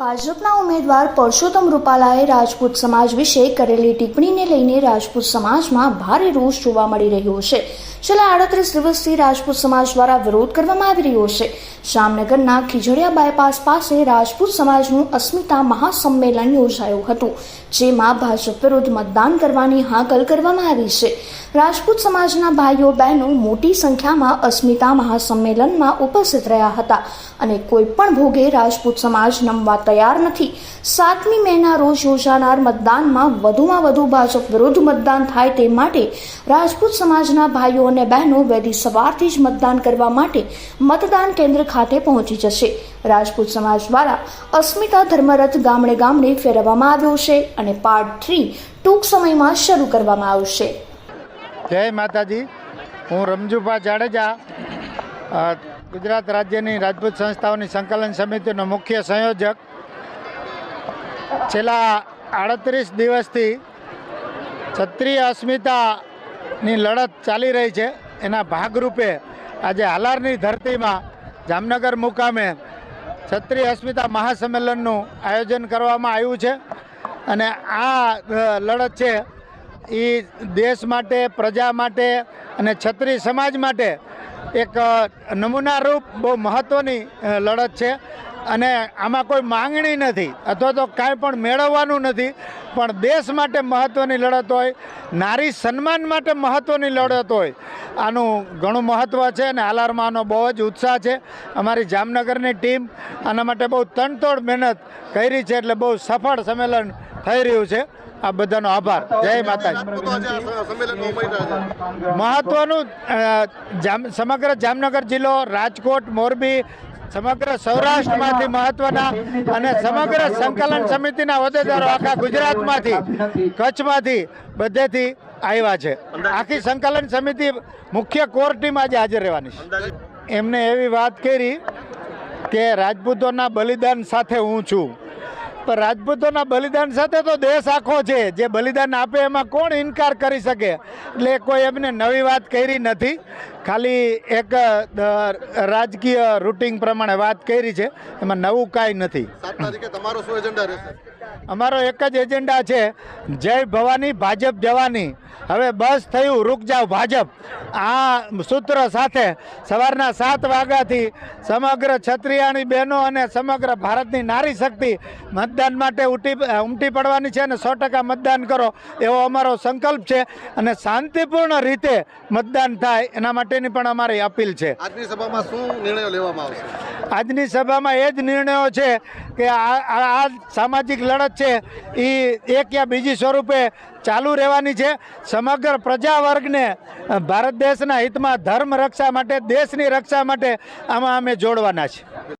ભાજપના ઉમેદવાર પરસોત્તમ રૂપાલાએ રાજપૂત સમાજ વિશે કરેલી ટિપ્પણીને લઈને રાજપૂત સમાજમાં ભારે રોષ જોવા મળી રહ્યો છે. છેલ્લા આડત્રીસ દિવસથી રાજપૂત સમાજ દ્વારા વિરોધ કરવામાં આવી રહ્યો છે. જામનગરના ખીજડીયા બાયપાસ પાસે રાજપૂત સમાજનું અસ્મિતા મહાસંમેલન યોજાયું હતું, જેમાં ભાજપ વિરુદ્ધ મતદાન કરવાની હાકલ કરવામાં આવી છે. રાજપૂત સમાજના ભાઈઓ બહેનો મોટી સંખ્યામાં અસ્મિતા મહાસંમેલનમાં ઉપસ્થિત રહ્યા હતા અને કોઈ પણ ભોગે રાજપૂત સમાજ નમવા તૈયાર નથી. સાતમી મેના રોજ યોજાનાર મતદાનમાં વધુમાં વધુ ભાજપ વિરુદ્ધ મતદાન થાય તે માટે રાજપૂત સમાજના ભાઈઓ અને બહેનો વહેલી સવારથી જ મતદાન કરવા માટે મતદાન કેન્દ્ર ખાતે પહોંચી જશે. રાજપૂત સમાજ દ્વારા અસ્મિતા ધર્મરથ ગામડે ગામડે ફેરવવામાં આવ્યો છે અને પાર્ટ થ્રી ટૂંક સમયમાં શરૂ કરવામાં આવશે. જય માતાજી. હું રમજુભા જાડેજા ગુજરાત રાજ્યની રાજપૂત સંસ્થાઓની સંકલન સમિતિનો મુખ્ય સંયોજક. છેલ્લા આડત્રીસ દિવસથી ક્ષત્રિય અસ્મિતાની લડત ચાલી રહી છે. એના ભાગરૂપે આજે હાલારની ધરતીમાં જામનગર મુકામે ક્ષત્રિય અસ્મિતા મહાસંમેલનનું આયોજન કરવામાં આવ્યું છે. અને આ લડત છે એ દેશ માટે, પ્રજા માટે અને છત્રી સમાજ માટે એક નમૂનારૂપ બહુ મહત્ત્વની લડત છે. અને આમાં કોઈ માંગણી નથી, અથવા તો કાંઈ પણ મેળવવાનું નથી, પણ દેશ માટે મહત્ત્વની લડત હોય, નારી સન્માન માટે મહત્ત્વની લડત હોય, આનું ઘણું મહત્ત્વ છે અને આલારમાં આનો બહુ જ ઉત્સાહ છે. અમારી જામનગરની ટીમ આના માટે બહુ તણતોડ મહેનત કરી છે એટલે બહુ સફળ સંમેલન થઈ રહ્યું છે. આ બધાનો આભાર. જય માતાજી. મહત્વનું જામ, સમગ્ર જામનગર જિલ્લો, રાજકોટ, મોરબી સમગ્ર સૌરાષ્ટ્રમાંથી મહત્વના અને સમગ્ર સંકલન સમિતિના હોદ્દેદારો આખા ગુજરાતમાંથી, કચ્છમાંથી બધેથી આવ્યા છે. આખી સંકલન સમિતિ મુખ્ય કોર ટીમ આજે હાજર રહેવાની છે. એમને એવી વાત કરી કે રાજપૂતોના બલિદાન સાથે હું છું. પણ રાજપૂતોના બલિદાન સાથે તો દેશ આખો છે. જે બલિદાન આપે એમાં કોણ ઇનકાર કરી શકે? એટલે કોઈ એમને નવી વાત કરી નથી. ખાલી એક રાજકીય રૂટિંગ પ્રમાણે વાત કરી છે. એમાં નવું કાંઈ નથી. તમારો શું એજન્ડા રહેશે? અમારો એક જ એજન્ડા છે જય ભવાની ભાજપ જવાની. હવે બસ થયું, રૂક જાવ ભાજપ. આ સૂત્ર સાથે સવારના સાત વાગ્યાથી સમગ્ર છત્રિયાની બહેનો અને સમગ્ર ભારતની નારી શક્તિ મતદાન માટે ઉટી ઉમટી પડવાની છે અને સો ટકા મતદાન કરો એવો અમારો સંકલ્પ છે અને શાંતિપૂર્ણ રીતે મતદાન થાય એના માટેની પણ અમારી અપીલ છે. આજની સભામાં શું નિર્ણયો લેવામાં આવશે? આજની સભામાં એ જ નિર્ણયો છે કે આ આ- સામાજિક લડત છે એ એક યા બીજી સ્વરૂપે ચાલુ રહેવાની છે. સમગ્ર પ્રજા વર્ગને ભારત દેશના હિતમાં ધર્મ રક્ષા માટે, દેશની રક્ષા માટે આમાં અમે જોડવાના છે